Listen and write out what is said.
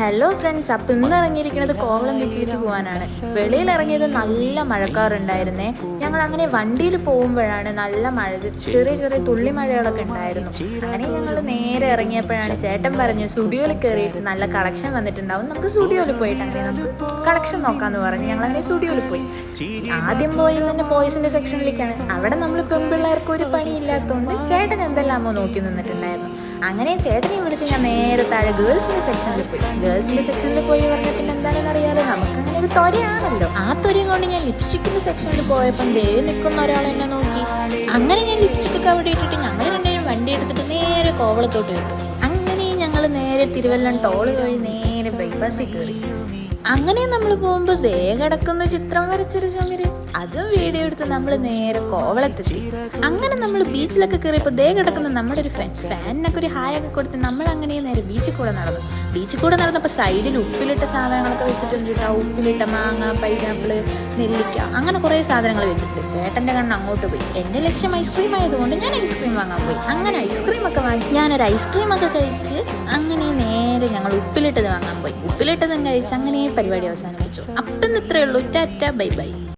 Hello friends അപ്പം ഇന്ന് ഇറങ്ങിയിരിക്കുന്നത് കോവളം ബീച്ചിലേക്ക് പോകാനാണ്. വെളിയിൽ ഇറങ്ങിയത് നല്ല മഴക്കാറുണ്ടായിരുന്നേ. ഞങ്ങൾ അങ്ങനെ വണ്ടിയിൽ പോകുമ്പോഴാണ് നല്ല മഴ ചെറിയ ചെറിയ തുള്ളി മഴകളൊക്കെ ഉണ്ടായിരുന്നു. അങ്ങനെ ഞങ്ങൾ നേരെ ഇറങ്ങിയപ്പോഴാണ് ചേട്ടൻ പറഞ്ഞ് സ്റ്റുഡിയോയിൽ കയറിയിട്ട് നല്ല കളക്ഷൻ വന്നിട്ടുണ്ടാവും. നമുക്ക് സ്റ്റുഡിയോയിൽ പോയിട്ട് അങ്ങനെ നമുക്ക് കളക്ഷൻ നോക്കാന്ന് പറഞ്ഞ് ഞങ്ങൾ അങ്ങനെ സ്റ്റുഡിയോയിൽ പോയി. ആദ്യം പോയത് തന്നെ ബോയ്സിന്റെ സെക്ഷനിലേക്കാണ് അവിടെ നമ്മൾ പെൺപിള്ളേർക്ക് ഒരു പണിയില്ലാത്തതുകൊണ്ട് ചേട്ടൻ എന്തെല്ലാമോ നോക്കി നിന്നിട്ടുണ്ടായിരുന്നു. അങ്ങനെ ചേട്ടനെ വിളിച്ച് ഞാൻ നേരെ താഴെ ഗേൾസിന്റെ സെക്ഷനിൽ പോയി. ഗേൾസിന്റെ സെക്ഷനിൽ പോയി പറഞ്ഞ പിന്നെ എന്താണെന്ന് അറിയാലോ? നമുക്ക് അങ്ങനെ ഒരു തൊരയാണല്ലോ ആ തൊരയും കൊണ്ട് ഞാൻ ലിപ്സ്റ്റിക്കിന്റെ സെക്ഷനിൽ പോയപ്പോൾ ദേ നിൽക്കുന്ന ഒരാൾ എന്നെ നോക്കി. അങ്ങനെ ഞാൻ ലിപ്സ്റ്റിക് ഒക്കെ അവിടെ ഇട്ടിട്ട് ഞങ്ങൾ രണ്ടുപേരും വണ്ടി എടുത്തിട്ട് നേരെ കോവളത്തോട്ട് കിട്ടും അങ്ങനെ ഞങ്ങൾ നേരെ തിരുവല്ലം ടോൾ വഴി നേരെ ബൈപ്പാസിൽ കയറി അങ്ങനെ നമ്മൾ പോകുമ്പോൾ ദേ കിടക്കുന്ന ചിത്രം വരച്ചൊരു ചുമര്. അതും വീഡിയോ എടുത്ത് നമ്മൾ നേരെ കോവളത്തെത്തി. അങ്ങനെ നമ്മൾ ബീച്ചിലൊക്കെ കയറിയപ്പോൾ ദേ കിടക്കുന്ന നമ്മുടെ ഒരു ഫ്രണ്ട് ഫാനിനൊക്കെ ഒരു ഹായ് ഒക്കെ കൊടുത്ത് നമ്മൾ അങ്ങനെ നേരെ ബീച്ചിൽ കൂടെ നടന്നു. ബീച്ചിൽ കൂടെ നടന്നപ്പോൾ സൈഡിൽ ഉപ്പിലിട്ട സാധനങ്ങളൊക്കെ വെച്ചിട്ടുണ്ട് ഉപ്പിലിട്ട മാങ്ങ പൈനാപ്പിൾ നെല്ലിക്ക. അങ്ങനെ കുറേ സാധനങ്ങൾ വെച്ചിട്ടുണ്ട്. ചേട്ടന്റെ കണ്ണ് അങ്ങോട്ട് പോയി. എന്റെ ലക്ഷ്യം ഐസ്ക്രീം ആയതുകൊണ്ട് ഞാൻ ഐസ്ക്രീം വാങ്ങാൻ പോയി. അങ്ങനെ ഐസ്ക്രീം ഒക്കെ വാങ്ങി. ഞാനൊരു ഐസ്ക്രീം ഒക്കെ കഴിച്ച് പോയി കഴിച്ച് അങ്ങനെ പരിപാടി അവസാനിപ്പിച്ചു. അപ്പം ഇത്രയേ ഉള്ളൂ. Tata bye bye.